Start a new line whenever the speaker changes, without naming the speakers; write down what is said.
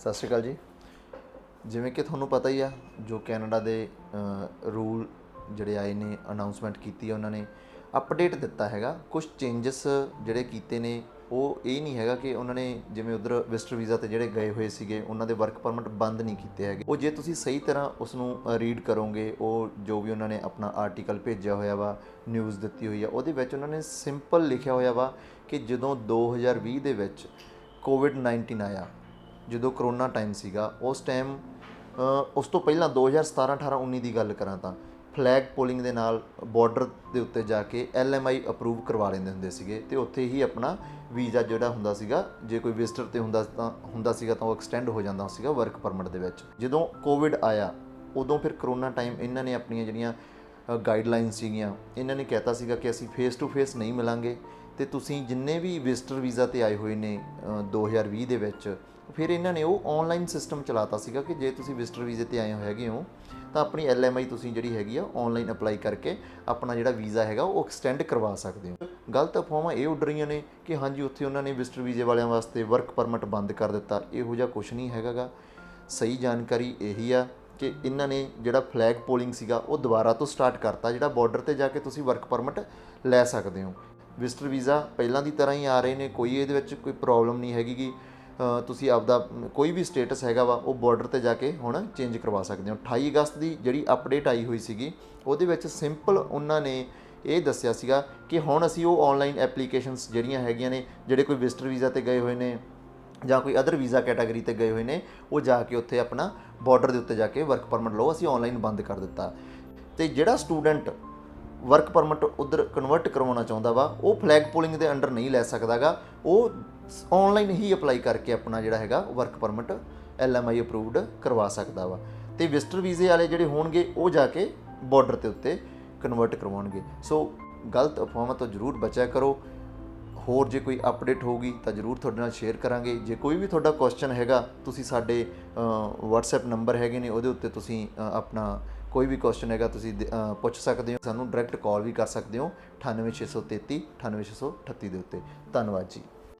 ਸਤਿ ਸ਼੍ਰੀ ਅਕਾਲ ਜੀ। ਜਿਵੇਂ ਕਿ ਤੁਹਾਨੂੰ ਪਤਾ ਹੀ ਆ, ਜੋ ਕੈਨੇਡਾ ਦੇ ਰੂਲ ਜਿਹੜੇ ਆਏ ਨੇ ਅਨਾਉਂਸਮੈਂਟ ਕੀਤੀ ਹੈ ਉਹਨਾਂ ਨੇ ਅਪਡੇਟ ਦਿੱਤਾ ਹੈਗਾ। ਕੁਝ ਚੇਂਜਸ ਜਿਹੜੇ ਕੀਤੇ ਨੇ, ਉਹ ਇਹ ਨਹੀਂ ਹੈਗਾ ਕਿ ਉਹਨਾਂ ਨੇ ਜਿਵੇਂ ਉਧਰ ਵਿਜ਼ਟਰ ਵੀਜ਼ਾ ਤੇ ਜਿਹੜੇ ਗਏ ਹੋਏ ਸੀਗੇ, ਉਹਨਾਂ ਦੇ ਵਰਕ ਪਰਮਿਟ ਬੰਦ ਨਹੀਂ ਕੀਤੇ ਹੈਗੇ। ਉਹ ਜੇ ਤੁਸੀਂ ਸਹੀ ਤਰ੍ਹਾਂ ਉਸ ਨੂੰ ਰੀਡ ਕਰੋਗੇ, ਉਹ ਜੋ ਵੀ ਉਹਨਾਂ ਨੇ ਆਪਣਾ ਆਰਟੀਕਲ ਭੇਜਿਆ ਹੋਇਆ ਵਾ ਨਿਊਜ਼ ਦਿੱਤੀ ਹੋਈ ਆ, ਉਹਦੇ ਵਿੱਚ ਉਹਨਾਂ ਨੇ ਸਿੰਪਲ ਲਿਖਿਆ ਹੋਇਆ ਵਾ ਕਿ ਜਦੋਂ 2020 ਦੇ ਵਿੱਚ ਕੋਵਿਡ 19 ਆਇਆ ਜਦੋਂ ਕਰੋਨਾ ਟਾਈਮ ਸੀਗਾ ਉਸ ਟਾਈਮ ਉਸ ਤੋਂ ਪਹਿਲਾਂ 2017 18 19 ਦੀ ਗੱਲ ਕਰਾਂ ਤਾਂ ਫਲੈਗ ਪੋਲਿੰਗ ਦੇ ਨਾਲ ਬਾਰਡਰ ਦੇ ਉੱਤੇ ਜਾ ਕੇ ਐਲਐਮਆਈ ਅਪਰੂਵ ਕਰਵਾ ਲੈਂਦੇ ਹੁੰਦੇ ਸੀਗੇ ਤੇ ਉੱਥੇ ਹੀ ਆਪਣਾ ਵੀਜ਼ਾ ਜਿਹੜਾ ਹੁੰਦਾ ਸੀਗਾ ਜੇ ਕੋਈ ਵਿਜ਼ਟਰ ਤੇ ਹੁੰਦਾ ਤਾਂ ਹੁੰਦਾ ਸੀਗਾ ਤਾਂ ਉਹ ਐਕਸਟੈਂਡ ਹੋ ਜਾਂਦਾ ਸੀਗਾ ਵਰਕ ਪਰਮਿਟ ਦੇ ਵਿੱਚ। ਜਦੋਂ ਕੋਵਿਡ ਆਇਆ ਉਦੋਂ ਫਿਰ ਕਰੋਨਾ ਟਾਈਮ ਇਹਨਾਂ ਨੇ ਆਪਣੀਆਂ ਜਿਹੜੀਆਂ ਗਾਈਡਲਾਈਨ ਸੀਗੀਆਂ ਇਹਨਾਂ ਨੇ ਕਹਿਤਾ ਸੀਗਾ ਕਿ ਅਸੀਂ ਫੇਸ ਟੂ ਫੇਸ ਨਹੀਂ ਮਿਲਾਂਗੇ ਤੇ ਤੁਸੀਂ ਜਿੰਨੇ ਵੀ ਵਿਜ਼ਟਰ ਵੀਜ਼ਾ ਤੇ ਆਏ ਹੋਏ ਨੇ ਅ, 2020 ਦੇ ਵਿੱਚ ਫਿਰ ਇਹਨਾਂ ਨੇ ਉਹ ਆਨਲਾਈਨ ਸਿਸਟਮ ਚਲਾਤਾ ਸੀਗਾ ਕਿ ਜੇ ਤੁਸੀਂ ਵਿਜ਼ਟਰ ਵੀਜ਼ੇ ਤੇ ਆਏ ਹੋ ਹੈਗੇ ਹੋ, ਤਾਂ ਆਪਣੀ ਐਲਐਮਆਈ ਤੁਸੀਂ ਜਿਹੜੀ ਹੈਗੀ ਆ ਆਨਲਾਈਨ ਅਪਲਾਈ ਕਰਕੇ ਆਪਣਾ ਜਿਹੜਾ ਵੀਜ਼ਾ ਹੈਗਾ, ਉਹ ਐਕਸਟੈਂਡ ਕਰਵਾ ਸਕਦੇ ਹੋ। ਗਲਤ ਅਫਵਾਹਾਂ ਇਹ ਉੱਡ ਰਹੀਆਂ ਨੇ ਕਿ ਹਾਂਜੀ, ਉੱਥੇ ਉਹਨਾਂ ਨੇ ਵਿਜ਼ਟਰ ਵੀਜ਼ੇ ਵਾਲਿਆਂ ਵਾਸਤੇ ਵਰਕ ਪਰਮਿਟ ਬੰਦ ਕਰ ਦਿੱਤਾ। ਇਹੋ ਜਿਹਾ ਕੁਝ ਨਹੀਂ ਹੈਗਾਗਾ। ਸਹੀ ਜਾਣਕਾਰੀ ਇਹੀ ਆ ਕਿ ਇਹਨਾਂ ਨੇ ਜਿਹੜਾ ਫਲੈਗ ਪੋਲਿੰਗ ਸੀਗਾ, ਉਹ ਦੁਬਾਰਾ ਤੋਂ ਸਟਾਰਟ ਕਰਤਾ, ਜਿਹੜਾ ਬਾਰਡਰ ਤੇ ਜਾ ਕੇ ਤੁਸੀਂ ਵਰਕ ਪਰਮਿਟ ਲੈ ਸਕਦੇ ਹੋ। ਵਿਜ਼ਟਰ ਵੀਜ਼ਾ ਪਹਿਲਾਂ ਦੀ ਤਰ੍ਹਾਂ ਹੀ ਆ ਰਹੇ ਨੇ, ਕੋਈ ਇਹਦੇ ਵਿੱਚ ਕੋਈ ਪ੍ਰੋਬਲਮ ਨਹੀਂ ਹੈਗੀ ਕਿ ਤੁਸੀਂ ਆਪਦਾ ਕੋਈ ਵੀ ਸਟੇਟਸ ਹੈਗਾ ਵਾ, ਉਹ ਬਾਰਡਰ ਤੇ ਜਾ ਕੇ ਹੁਣ ਚੇਂਜ ਕਰਵਾ ਸਕਦੇ ਹੋ। 28 ਅਗਸਤ ਦੀ ਜਿਹੜੀ ਅਪਡੇਟ ਆਈ ਹੋਈ ਸੀਗੀ, ਉਹਦੇ ਵਿੱਚ ਸਿੰਪਲ ਉਹਨਾਂ ਨੇ ਇਹ ਦੱਸਿਆ ਸੀਗਾ ਕਿ ਹੁਣ ਅਸੀਂ ਉਹ ਆਨਲਾਈਨ ਐਪਲੀਕੇਸ਼ਨਸ ਜਿਹੜੀਆਂ ਹੈਗੀਆਂ ਨੇ, ਜਿਹੜੇ ਕੋਈ ਵਿਜ਼ਟਰ ਵੀਜ਼ਾ ਤੇ ਗਏ ਹੋਏ ਨੇ ਜਾਂ ਕੋਈ ਅਦਰ ਵੀਜ਼ਾ ਕੈਟਾਗਰੀ ਤੇ ਗਏ ਹੋਏ ਨੇ, ਉਹ ਜਾ ਕੇ ਉੱਥੇ ਆਪਣਾ ਬਾਰਡਰ ਦੇ ਉੱਤੇ ਜਾ ਕੇ ਵਰਕ ਪਰਮਿਟ ਲਓ। ਅਸੀਂ ਆਨਲਾਈਨ ਬੰਦ ਕਰ ਦਿੱਤਾ। ਤੇ ਜਿਹੜਾ ਸਟੂਡੈਂਟ ਵਰਕ ਪਰਮਿਟ ਉਧਰ ਕਨਵਰਟ ਕਰਵਾਉਣਾ ਚਾਹੁੰਦਾ ਵਾ, ਉਹ ਫਲੈਗ ਪੋਲਿੰਗ ਦੇ ਅੰਡਰ ਨਹੀਂ ਲੈ ਸਕਦਾਗਾ, ਉਹ ਆਨਲਾਈਨ ਹੀ ਅਪਲਾਈ ਕਰਕੇ ਆਪਣਾ ਜਿਹੜਾ ਹੈਗਾ ਵਰਕ ਪਰਮਿਟ ਐਲਐਮਆਈ ਅਪਰੂਵਡ ਕਰਵਾ ਸਕਦਾ ਵਾ। ਤੇ ਵਿਜ਼ਟਰ ਵੀਜ਼ੇ ਵਾਲੇ ਜਿਹੜੇ ਹੋਣਗੇ, ਉਹ ਜਾ ਕੇ ਬਾਰਡਰ ਦੇ ਉੱਤੇ ਕਨਵਰਟ ਕਰਵਾਉਣਗੇ। ਸੋ ਗਲਤ ਅਫਵਾਹਾਂ ਤੋਂ ਜ਼ਰੂਰ ਬਚਿਆ ਕਰੋ। ਹੋਰ ਜੇ ਕੋਈ ਅਪਡੇਟ ਹੋਊਗੀ ਤਾਂ ਜਰੂਰ ਤੁਹਾਡੇ ਨਾਲ ਸ਼ੇਅਰ ਕਰਾਂਗੇ। ਜੇ ਕੋਈ ਵੀ ਤੁਹਾਡਾ ਕੁਐਸਚਨ ਹੈਗਾ, ਤੁਸੀਂ ਸਾਡੇ WhatsApp ਨੰਬਰ ਹੈਗੇ ਨੇ, ਉਹਦੇ ਉੱਤੇ ਤੁਸੀਂ ਆਪਣਾ ਕੋਈ ਵੀ ਕੁਐਸਚਨ ਹੈਗਾ, ਤੁਸੀਂ ਦ- ਪੁੱਛ ਸਕਦੇ ਹੋ। ਸਾਨੂੰ ਡਾਇਰੈਕਟ ਕਾਲ ਵੀ ਕਰ ਸਕਦੇ ਹੋ 98633 98638 ਦੇ ਉੱਤੇ। ਧੰਨਵਾਦ ਜੀ।